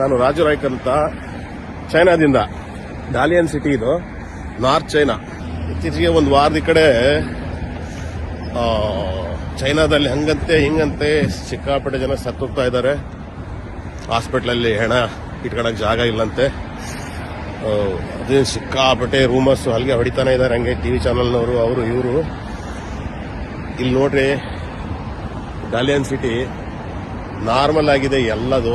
ನಾನು ರಾಜು ರಾಯ್ಕ್ ಅಂತ ಚೈನಾದಿಂದ ಡಾಲಿಯನ್ ಸಿಟಿ ಇದು ನಾರ್ತ್ ಚೈನಾ ಇತ್ತೀಚೆಗೆ ಒಂದು ವಾರದ ಕಡೆ ಚೈನಾದಲ್ಲಿ ಹಂಗಂತೆ, ಹಿಂಗಂತೆ ಸಿಕ್ಕಾಪಟ್ಟೆ ಜನ ಸತ್ತೋಗ್ತಾ ಇದ್ದಾರೆ. ಹಾಸ್ಪಿಟ್ಲಲ್ಲಿ ಹೆಣ ಇಟ್ಕೊಳಕ್ ಜಾಗ ಇಲ್ಲಂತೆ. ಅದೇ ಸಿಕ್ಕಾಪಟ್ಟೆ ರೂಮರ್ಸ್ ಅಲ್ಲಿಗೆ ಹೊಡಿತಾನೆ ಇದ್ದಾರೆ. ಹಂಗೆ ಟಿವಿ ಚಾನಲ್ನವರು ಅವರು, ಇವರು. ಇಲ್ಲಿ ನೋಡ್ರಿ ಡಾಲಿಯನ್ ಸಿಟಿ ನಾರ್ಮಲ್ ಆಗಿದೆ, ಎಲ್ಲದು.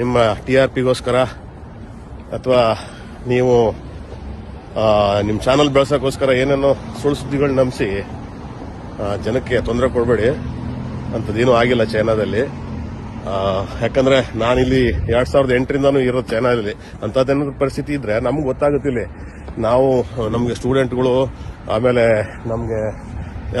ನಿಮ್ಮ ಟಿ ಆರ್ ಪಿಗೋಸ್ಕರ ಅಥವಾ ನೀವು ನಿಮ್ಮ ಚಾನಲ್ ಬೆಳೆಸೋಕ್ಕೋಸ್ಕರ ಏನೇನೋ ಸುಳ್ಳು ಸುದ್ದಿಗಳು ನಂಬಿಸಿ ಜನಕ್ಕೆ ತೊಂದರೆ ಕೊಡಬೇಡಿ. ಅಂಥದ್ದೇನೂ ಆಗಿಲ್ಲ ಚೈನಾದಲ್ಲಿ. ಯಾಕಂದರೆ ನಾನಿಲ್ಲಿ ಎರಡು ಸಾವಿರದ ಎಂಟರಿಂದನೂ ಇರೋದು ಚೈನಾದಲ್ಲಿ ಅಂಥದ್ದೇನಾದ್ರು ಪರಿಸ್ಥಿತಿ ಇದ್ರೆ ನಮ್ಗೆ ಗೊತ್ತಾಗುತ್ತಿಲ್ಲ ನಾವು, ನಮಗೆ ಸ್ಟೂಡೆಂಟ್ಗಳು, ಆಮೇಲೆ ನಮಗೆ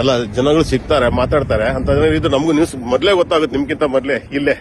ಎಲ್ಲ ಜನಗಳು ಸಿಗ್ತಾರೆ, ಮಾತಾಡ್ತಾರೆ. ಅಂತ ಇದು ನಮಗೂ ನ್ಯೂಸ್ ಮೊದಲೇ ಗೊತ್ತಾಗುತ್ತೆ ನಿಮ್ಗಿಂತ ಮೊದಲೇ, ಇಲ್ಲೇ.